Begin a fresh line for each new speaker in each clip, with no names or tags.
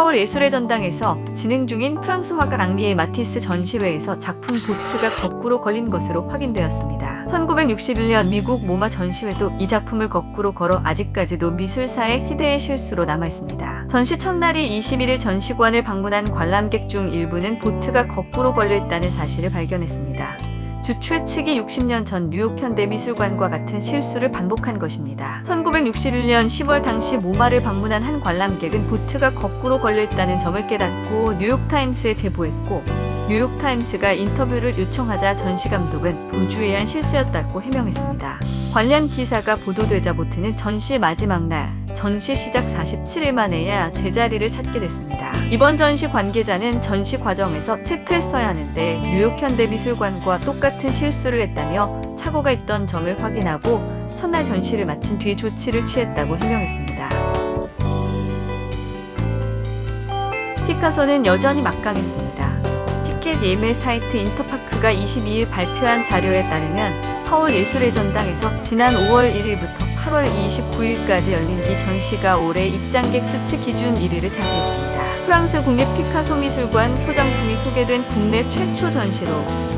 서울 예술의 전당에서 진행 중인 프랑스 화가 랑리의 마티스 전시회에서 작품 보트가 거꾸로 걸린 것으로 확인되었습니다. 1961년 미국 모마 전시회도 이 작품을 거꾸로 걸어 아직까지도 미술사의 희대의 실수로 남아있습니다. 전시 첫날이 21일 전시관을 방문한 관람객 중 일부는 보트가 거꾸로 걸려있다는 사실을 발견했습니다. 주최 측이 60년 전 뉴욕 현대미술관과 같은 실수를 반복한 것입니다. 1961년 10월 당시 모마를 방문한 한 관람객은 보트가 거꾸로 걸려있다는 점을 깨닫고 뉴욕타임스에 제보했고 뉴욕타임스가 인터뷰를 요청하자 전시 감독은 부주의한 실수였다고 해명했습니다. 관련 기사가 보도되자 보트는 전시 마지막 날 전시 시작 47일 만에야 제자리를 찾게 됐습니다. 이번 전시 관계자는 전시 과정에서 체크했어야 하는데 뉴욕 현대미술관과 똑같은 실수를 했다며 착오가 있던 점을 확인하고 첫날 전시를 마친 뒤 조치를 취했다고 해명했습니다. 피카소는 여전히 막강했습니다. 티켓 예매 사이트 인터파크가 22일 발표한 자료에 따르면 서울 예술의 전당에서 지난 5월 1일부터 8월 29일까지 열린 이 전시가 올해 입장객 수치 기준 1위를 차지했습니다. 프랑스 국립 피카소 미술관 소장품이 소개된 국내 최초 전시로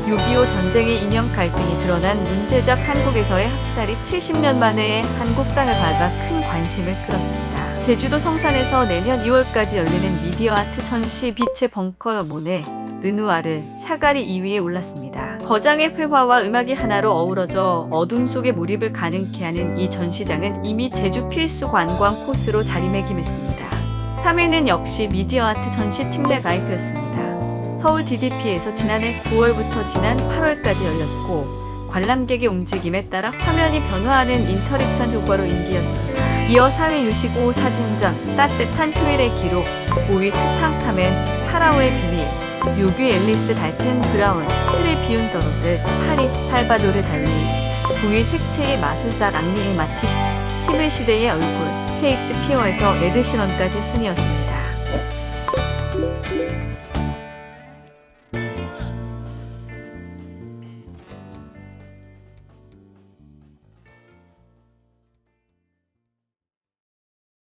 6.25 전쟁의 인형 갈등이 드러난 문제작 한국에서의 학살이 70년 만에 한국 땅을 밟아 큰 관심을 끌었습니다. 제주도 성산에서 내년 2월까지 열리는 미디어 아트 전시 빛의 벙커 모네 르누아르 샤갈이 2위에 올랐습니다. 거장의 회화와 음악이 하나로 어우러져 어둠 속의 몰입을 가능케 하는 이 전시장은 이미 제주 필수 관광 코스로 자리매김했습니다. 3위는 역시 미디어 아트 전시팀 내 가입이었습니다. 서울 DDP에서 지난해 9월부터 지난 8월까지 열렸고 관람객의 움직임에 따라 화면이 변화하는 인터랙션 효과로 인기였습니다. 이어 4위 유시고 사진전, 따뜻한 휴일의 기록, 5위 투탕카멘, 파라오의 비밀, 6위 앨리스 달튼 브라운, 7위 비운 더로드, 8위 살바도르 달리, 9위 색채의 마술사 랑리의 마티스, 10위 시대의 얼굴, KX 피어에서 에드시런까지 순이었습니다.